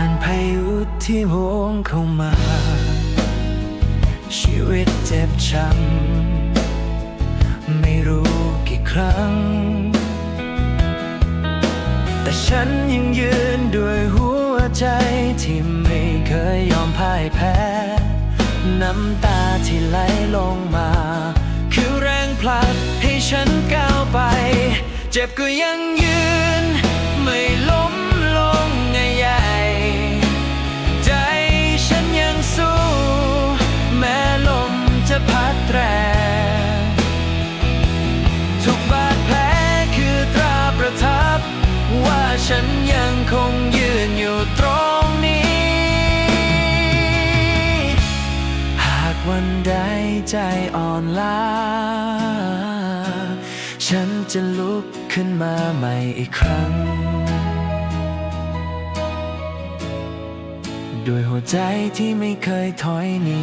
านพายุที่โหมเข้ามา ชีวิตเจ็บช้ำไม่รู้กี่ครั้ง แต่ฉันยังยืนด้วยหัวใจที่ไม่เคยยอมพ่ายแพ้ น้ำตาที่ไหลลงมา คือแรงผลักให้ฉันก้าวไป เจ็บก็ยังยืน ว่าฉันยังคงยืนอยู่ตรงนี้ หากวันใดใจอ่อนล้า ฉันจะลุกขึ้นมาใหม่อีกครั้ง ด้วยหัวใจที่ไม่เคยถอยหนี